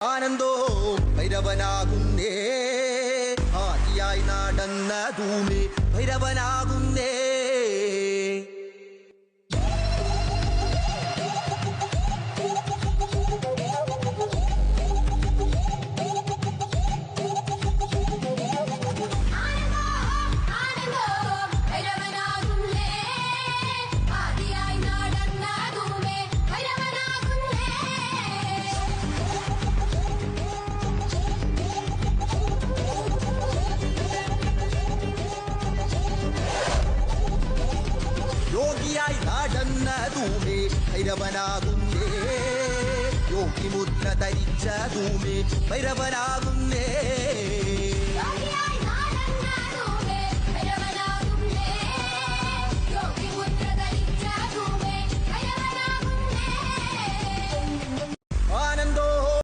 ആനന്ദോ ഭൈരവനാകുന്നേ ആദിയായി നടന്ന ധൂമി ഭൈരവനാകുന്നേ. യോഗിയായി നാടന്ന ധൂമി ഭൈരവനാകുന്നേ. യോഗിമുദ്ര ധരിച്ച ധൂമി ഭൈരവനാകുന്നേ.